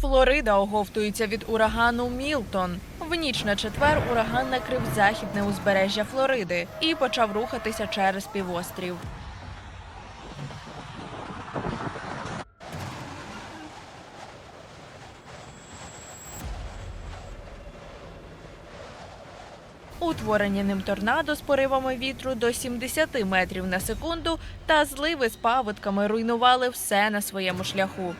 Флорида оговтується від урагану Мілтон. В ніч на четвер ураган накрив західне узбережжя Флориди і почав рухатися через півострів. Утворені ним торнадо з поривами вітру до 70 метрів на секунду та зливи з паводками руйнували все на своєму шляху.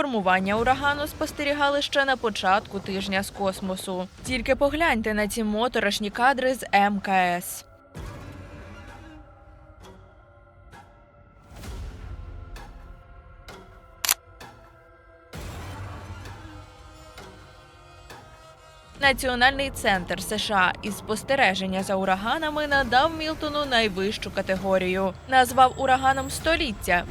Формування урагану спостерігали ще на початку тижня з космосу. Тільки погляньте на ці моторошні кадри з МКС. Національний центр США із спостереження за ураганами надав Мілтону найвищу категорію. Назвав ураганом століття.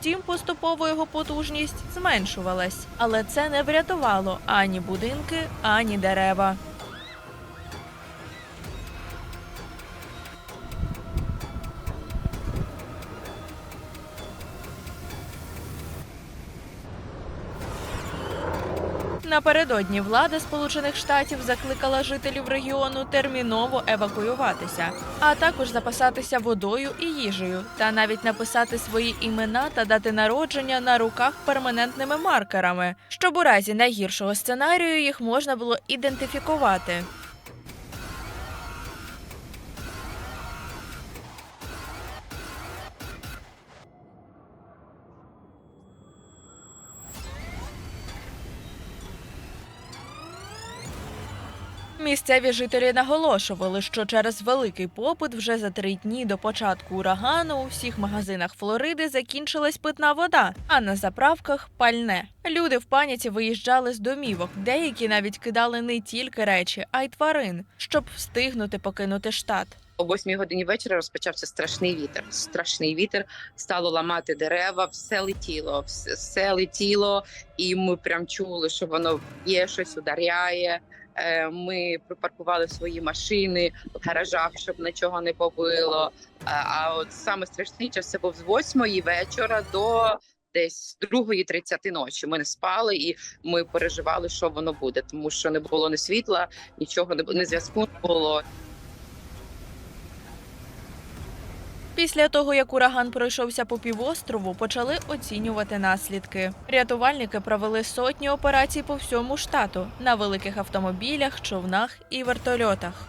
Втім, поступово його потужність зменшувалась, але це не врятувало ані будинки, ані дерева. Напередодні влада Сполучених Штатів закликала жителів регіону терміново евакуюватися, а також запасатися водою і їжею, та навіть написати свої імена та дати народження на руках перманентними маркерами, щоб у разі найгіршого сценарію їх можна було ідентифікувати. Місцеві жителі наголошували, що через великий попит вже за три дні до початку урагану у всіх магазинах Флориди закінчилась питна вода, а на заправках пальне. Люди в паніці виїжджали з домівок, деякі навіть кидали не тільки речі, а й тварин, щоб встигнути покинути штат. О восьмій годині вечора розпочався страшний вітер. Страшний вітер стало ламати дерева, все летіло, все, все летіло, і ми прям чули, що воно є щось ударяє. Е, Ми припаркували свої машини в гаражах, щоб нічого не побило. А- А от саме страшний час це був з восьмої вечора до десь другої тридцяти ночі. Ми не спали і ми переживали, що воно буде, тому що не було ні світла, нічого не було, ні зв'язку не було. Після того, як ураган пройшовся по півострову, почали оцінювати наслідки. Рятувальники провели сотні операцій по всьому штату на великих автомобілях, човнах і вертольотах.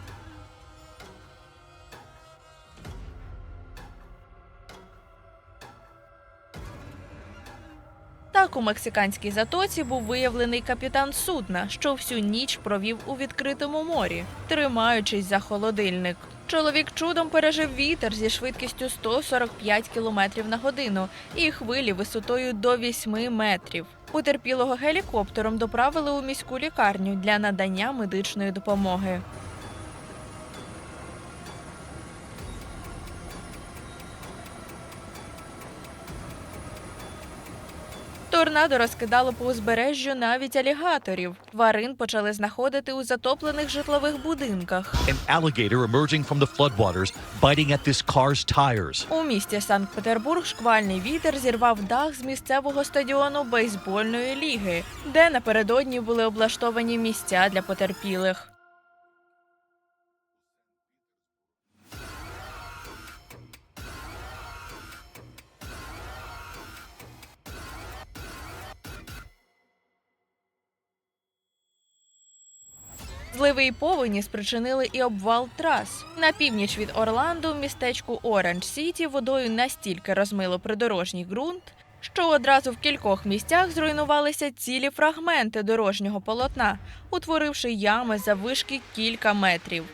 Так, у мексиканській затоці був виявлений капітан судна, що всю ніч провів у відкритому морі, тримаючись за холодильник. Чоловік чудом пережив вітер зі швидкістю 145 км на годину і хвилі висотою до 8 метрів. Потерпілого гелікоптером доправили у міську лікарню для надання медичної допомоги. Торнадо розкидало по узбережжю навіть алігаторів. Тварин почали знаходити у затоплених житлових будинках. An alligator emerging from the floodwaters, biting at this car's tires. У місті Санкт-Петербург шквальний вітер зірвав дах з місцевого стадіону бейсбольної ліги, де напередодні були облаштовані місця для потерпілих. Зливи і повені спричинили і обвал трас. На північ від Орланду, містечку Оранж Сіті, водою настільки розмило придорожній ґрунт, що одразу в кількох місцях зруйнувалися цілі фрагменти дорожнього полотна, утворивши ями за вишки кілька метрів.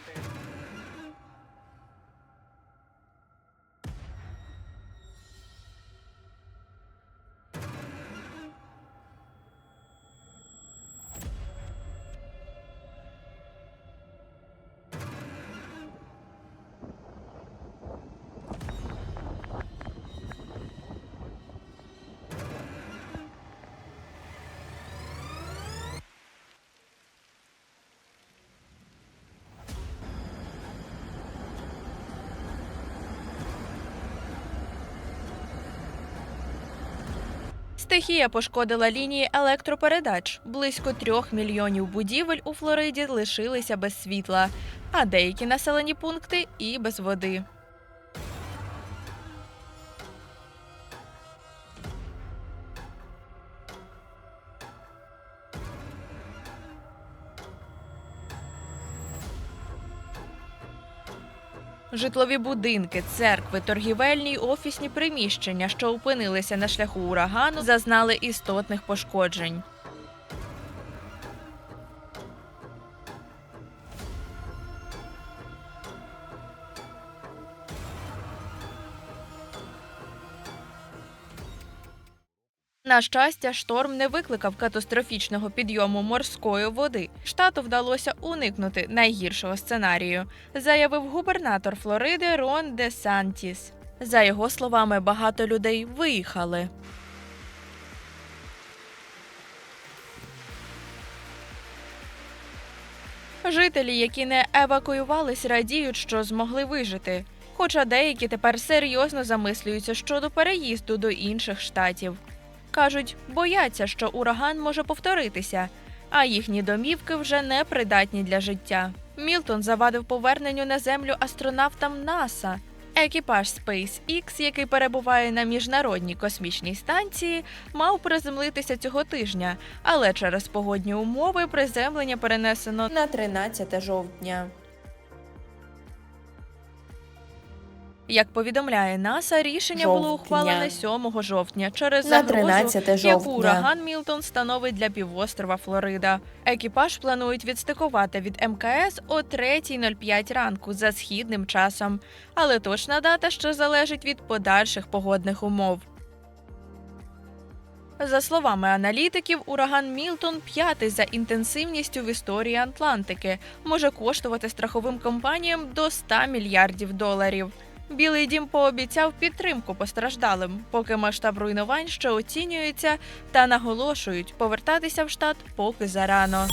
Стихія пошкодила лінії електропередач. Близько трьох мільйонів будівель у Флориді лишилися без світла, а деякі населені пункти і без води. Житлові будинки, церкви, торгівельні й офісні приміщення, що опинилися на шляху урагану, зазнали істотних пошкоджень. На щастя, шторм не викликав катастрофічного підйому морської води. Штату вдалося уникнути найгіршого сценарію, заявив губернатор Флориди Рон Де Сантіс. За його словами, багато людей виїхали. Жителі, які не евакуювались, радіють, що змогли вижити. Хоча деякі тепер серйозно замислюються щодо переїзду до інших штатів. Кажуть, бояться, що ураган може повторитися, а їхні домівки вже не придатні для життя. Мілтон завадив поверненню на землю астронавтам НАСА. Екіпаж SpaceX, який перебуває на міжнародній космічній станції, мав приземлитися цього тижня, але через погодні умови приземлення перенесено на 13 жовтня. Як повідомляє НАСА, рішення було ухвалене 7 жовтня через На загрозу 13 яку ураган Мілтон становить для півострова Флорида. Екіпаж планують відстикувати від МКС о 3.05 ранку за східним часом, але точна дата ще залежить від подальших погодних умов. За словами аналітиків, ураган Мілтон, п'ятий за інтенсивністю в історії Атлантики, може коштувати страховим компаніям до 100 мільярдів доларів. Білий дім пообіцяв підтримку постраждалим, поки масштаб руйнувань ще оцінюється, та наголошують, повертатися в штат поки зарано.